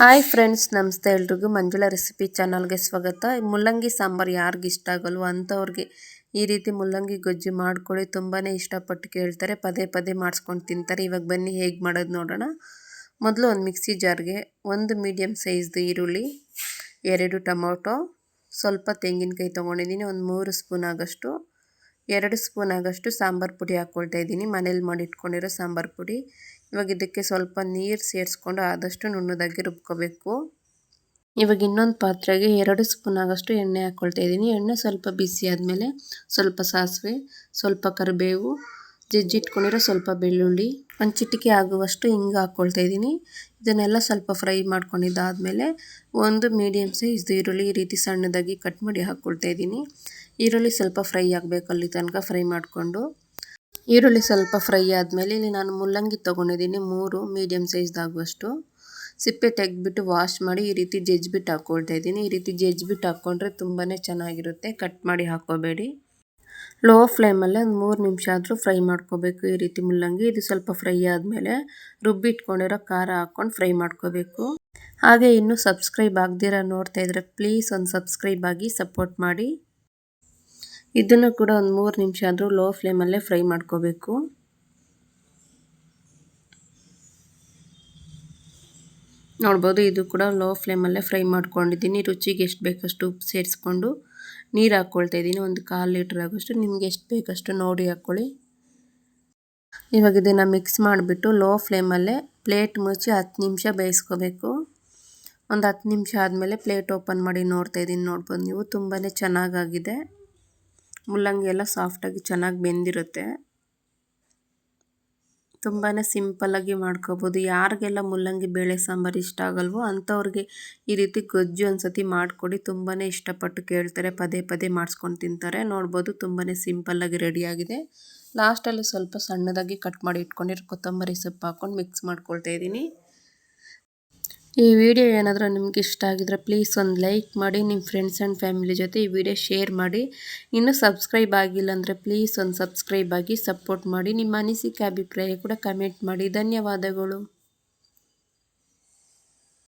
Hi friends ನಮಸ್ತೆ ಎಲ್ರಿಗೂ Manjula recipe ಚಾನಲ್ಗೆ ಸ್ವಾಗತ. ಮುಲ್ಲಂಗಿ ಸಾಂಬಾರು ಯಾರಿಗೆ ಇಷ್ಟ ಆಗಲ್ವೋ ಅಂಥವ್ರಿಗೆ ಈ ರೀತಿ ಮುಲ್ಲಂಗಿ ಗೊಜ್ಜು ಮಾಡ್ಕೊಳ್ಳಿ ತುಂಬಾ ಇಷ್ಟಪಟ್ಟು ಕೇಳ್ತಾರೆ. ಪದೇ ಪದೇ ಮಾಡಿಸ್ಕೊಂಡು ತಿಂತಾರೆ. ಇವಾಗ ಬನ್ನಿ ಹೇಗೆ ಮಾಡೋದು ನೋಡೋಣ. ಮೊದಲು ಒಂದು ಮಿಕ್ಸಿ ಜಾರ್ಗೆ ಒಂದು ಮೀಡಿಯಮ್ ಸೈಜ್ದು ಈರುಳ್ಳಿ, ಎರಡು ಟೊಮೊಟೊ, ಸ್ವಲ್ಪ ತೆಂಗಿನಕಾಯಿ ತೊಗೊಂಡಿದ್ದೀನಿ, ಒಂದು ಮೂರು ಸ್ಪೂನ್ ಆಗೋಷ್ಟು. ಎರಡು ಸ್ಪೂನ್ ಆಗಷ್ಟು ಸಾಂಬಾರು ಪುಡಿ ಹಾಕ್ಕೊಳ್ತಾ ಇದ್ದೀನಿ. ಮನೇಲಿ ಮಾಡಿಟ್ಕೊಂಡಿರೋ ಸಾಂಬಾರು ಪುಡಿ. ಇವಾಗ ಇದಕ್ಕೆ ಸ್ವಲ್ಪ ನೀರು ಸೇರಿಸ್ಕೊಂಡು ಆದಷ್ಟು ನುಣ್ಣದಾಗಿ ರುಬ್ಕೋಬೇಕು. ಇವಾಗ ಇನ್ನೊಂದು ಪಾತ್ರೆಗೆ ಎರಡು ಸ್ಪೂನ್ ಆಗೋಷ್ಟು ಎಣ್ಣೆ ಹಾಕ್ಕೊಳ್ತಾ ಇದ್ದೀನಿ. ಎಣ್ಣೆ ಸ್ವಲ್ಪ ಬಿಸಿ ಆದಮೇಲೆ ಸ್ವಲ್ಪ ಸಾಸಿವೆ, ಸ್ವಲ್ಪ ಕರಿಬೇವು, ಜಜ್ಜಿಟ್ಕೊಂಡಿರೋ ಸ್ವಲ್ಪ ಬೆಳ್ಳುಳ್ಳಿ, ಒಂದು ಚಿಟಿಕೆ ಆಗುವಷ್ಟು ಹಿಂಗೆ ಹಾಕ್ಕೊಳ್ತಾ ಇದ್ದೀನಿ. ಇದನ್ನೆಲ್ಲ ಸ್ವಲ್ಪ ಫ್ರೈ ಮಾಡ್ಕೊಂಡಿದ್ದಾದಮೇಲೆ ಒಂದು ಮೀಡಿಯಮ್ ಸೈಜ್ದು ಈರುಳ್ಳಿ ಈ ರೀತಿ ಸಣ್ಣದಾಗಿ ಕಟ್ ಮಾಡಿ ಹಾಕ್ಕೊಳ್ತಾ ಇದ್ದೀನಿ. ಈರುಳ್ಳಿ ಸ್ವಲ್ಪ ಫ್ರೈ ಆಗಬೇಕು ಅಲ್ಲಿ ತನಕ ಫ್ರೈ ಮಾಡಿಕೊಂಡು. ಈರುಳ್ಳಿ ಸ್ವಲ್ಪ ಫ್ರೈ ಆದಮೇಲೆ ಇಲ್ಲಿ ನಾನು ಮುಲ್ಲಂಗಿ ತೊಗೊಂಡಿದ್ದೀನಿ ಮೂರು ಮೀಡಿಯಮ್ ಸೈಜ್ದಾಗುವಷ್ಟು ಸಿಪ್ಪೆ ತೆಗೆದ್ಬಿಟ್ಟು ವಾಶ್ ಮಾಡಿ ಈ ರೀತಿ ಜಜ್ಜಿಬಿಟ್ಟು ಹಾಕ್ಕೊಳ್ತಾ ಇದ್ದೀನಿ. ಈ ರೀತಿ ಜಜ್ಜಿಬಿಟ್ಟು ಹಾಕ್ಕೊಂಡ್ರೆ ತುಂಬಾ ಚೆನ್ನಾಗಿರುತ್ತೆ. ಕಟ್ ಮಾಡಿ ಹಾಕ್ಕೋಬೇಡಿ ಲೋ ಫ್ಲೇಮಲ್ಲೇ ಒಂದು ಮೂರು ನಿಮಿಷ ಆದರೂ ಫ್ರೈ ಮಾಡ್ಕೋಬೇಕು ಈ ರೀತಿ ಮುಲ್ಲಂಗಿ. ಇದು ಸ್ವಲ್ಪ ಫ್ರೈ ಆದಮೇಲೆ ರುಬ್ಬಿಟ್ಕೊಂಡಿರೋ ಖಾರ ಹಾಕ್ಕೊಂಡು ಫ್ರೈ ಮಾಡ್ಕೋಬೇಕು. ಹಾಗೆ ಇನ್ನೂ ಸಬ್ಸ್ಕ್ರೈಬ್ ಆಗದಿರೋ ನೋಡ್ತಾ ಇದ್ರೆ ಪ್ಲೀಸ್ ಒಂದು ಸಬ್ಸ್ಕ್ರೈಬ್ ಆಗಿ ಸಪೋರ್ಟ್ ಮಾಡಿ. ಇದನ್ನು ಕೂಡ ಒಂದು ಮೂರು ನಿಮಿಷ ಆದರೂ ಲೋ ಫ್ಲೇಮಲ್ಲೇ ಫ್ರೈ ಮಾಡ್ಕೋಬೇಕು. ನೋಡ್ಬೋದು ಇದು ಕೂಡ ಲೋ ಫ್ಲೇಮಲ್ಲೇ ಫ್ರೈ ಮಾಡ್ಕೊಂಡಿದ್ದೀನಿ. ರುಚಿಗೆ ಎಷ್ಟು ಬೇಕಷ್ಟು ಉಪ್ಪು ಸೇರಿಸ್ಕೊಂಡು ನೀರು ಹಾಕ್ಕೊಳ್ತಾ ಇದ್ದೀನಿ. ಒಂದು ಕಾಲು ಲೀಟ್ರ್ ಆಗೋಷ್ಟು. ನಿಮ್ಗೆ ಎಷ್ಟು ಬೇಕಷ್ಟು ನೋಡಿ ಹಾಕ್ಕೊಳ್ಳಿ ಇವಾಗ ಇದನ್ನು ಮಿಕ್ಸ್ ಮಾಡಿಬಿಟ್ಟು ಲೋ ಫ್ಲೇಮಲ್ಲೇ ಪ್ಲೇಟ್ ಮುಚ್ಚಿ ಹತ್ತು ನಿಮಿಷ ಬೇಯಿಸ್ಕೋಬೇಕು. ಒಂದು ಹತ್ತು ನಿಮಿಷ ಆದಮೇಲೆ ಪ್ಲೇಟ್ ಓಪನ್ ಮಾಡಿ ನೋಡ್ತಾ ಇದ್ದೀನಿ. ನೋಡ್ಬೋದು ನೀವು. ತುಂಬಾ ಚೆನ್ನಾಗಾಗಿದೆ. ಮುಲ್ಲಂಗಿ ಎಲ್ಲ ಸಾಫ್ಟಾಗಿ ಚೆನ್ನಾಗಿ ಬೆಂದಿರುತ್ತೆ. ತುಂಬಾ ಸಿಂಪಲ್ಲಾಗಿ ಮಾಡ್ಕೋಬೋದು. ಯಾರಿಗೆಲ್ಲ ಮುಲ್ಲಂಗಿ, ಬೇಳೆ ಸಾಂಬಾರು ಇಷ್ಟ ಆಗಲ್ವೋ ಅಂಥವ್ರಿಗೆ ಈ ರೀತಿ ಗೊಜ್ಜು ಒಂದು ಸತಿ ಮಾಡಿಕೊಡಿ. ತುಂಬಾ ಇಷ್ಟಪಟ್ಟು ಕೇಳ್ತಾರೆ, ಪದೇ ಪದೇ ಮಾಡಿಸ್ಕೊಂಡು ತಿಂತಾರೆ. ನೋಡ್ಬೋದು ತುಂಬಾ ಸಿಂಪಲ್ಲಾಗಿ ರೆಡಿಯಾಗಿದೆ ಲಾಸ್ಟಲ್ಲಿ ಸ್ವಲ್ಪ ಸಣ್ಣದಾಗಿ ಕಟ್ ಮಾಡಿ ಇಟ್ಕೊಂಡಿರೋ ಕೊತ್ತಂಬರಿ ಸೊಪ್ಪು ಹಾಕ್ಕೊಂಡು ಮಿಕ್ಸ್ ಮಾಡ್ಕೊಳ್ತಾ ಇದ್ದೀನಿ. ಈ ವಿಡಿಯೋ ಏನಾದರೂ ನಿಮ್ಗೆ ಇಷ್ಟ ಆಗಿದ್ರೆ ಪ್ಲೀಸ್ ಒಂದು ಲೈಕ್ ಮಾಡಿ ನಿಮ್ಮ ಫ್ರೆಂಡ್ಸ್ ಆ್ಯಂಡ್ ಫ್ಯಾಮಿಲಿ ಜೊತೆ ಈ ವಿಡಿಯೋ ಶೇರ್ ಮಾಡಿ. ಇನ್ನೂ ಸಬ್ಸ್ಕ್ರೈಬ್ ಆಗಿಲ್ಲ ಅಂದರೆ ಪ್ಲೀಸ್ ಒಂದು ಸಬ್ಸ್ಕ್ರೈಬ್ ಆಗಿ ಸಪೋರ್ಟ್ ಮಾಡಿ. ನಿಮ್ಮ ಅನಿಸಿಕೆ, ಅಭಿಪ್ರಾಯ ಕೂಡ ಕಮೆಂಟ್ ಮಾಡಿ. ಧನ್ಯವಾದಗಳು.